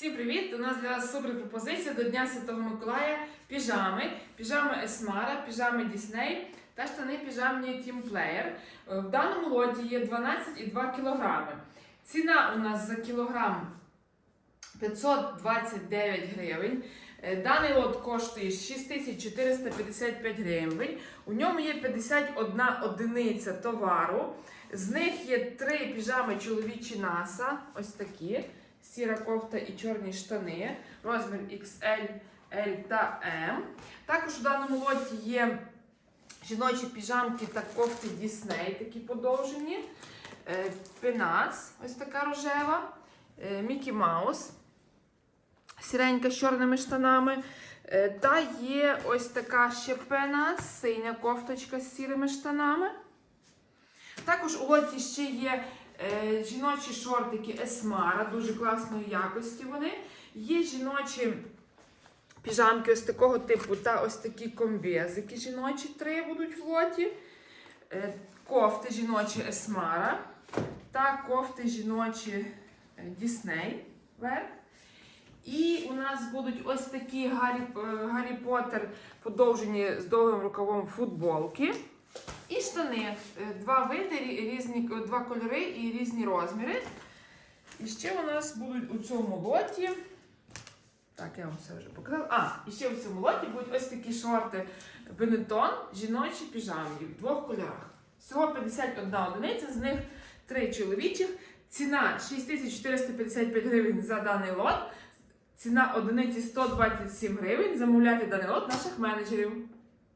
Всім привіт! У нас для вас супер пропозиція до Дня Святого Миколая піжами, піжами Есмара, піжами Дісней та штани піжамні. Е, В даному лоті є 12,2 кг. Ціна у нас за кілограм 529 гривень. Е, Даний лот коштує 6455 гривень. У ньому є 51 одиниця товару. З них є три піжами чоловічі NASA, ось такі. Сіра кофта і чорні штани, розмір XL, L та M. Також у даному лоті є жіночі піжамки та кофти Disney, такі подовжені. Е, Пенац, ось така рожева, е, Мікі Маус, сіренька з чорними штанами. Е, Та є ось така ще пенац, синя кофточка з сірими штанами. Також у лоті ще є жіночі шортики Есмара, дуже класної якості вони. Є жіночі піжамки ось такого типу та ось такі комбезики жіночі три будуть в лоті. Е, кофти жіночі Есмара та кофти жіночі е, Дісней. І у нас будуть ось такі Гаррі, е, Гаррі Поттер подовжені з довгим рукавом футболки. І штани. Е, Два види, різні, е, два кольори і різні розміри. І ще у нас будуть у цьому лоті. Так, я вам все вже показала. А, і ще у цьому лоті будуть ось такі шорти Benetton, жіночі піжамки в двох кольорах. Всього 51 одиниця, з них 3 чоловічих. Ціна 6455 гривень за даний лот. Ціна одиниці 127 гривень. Замовляйте даний лот наших менеджерів.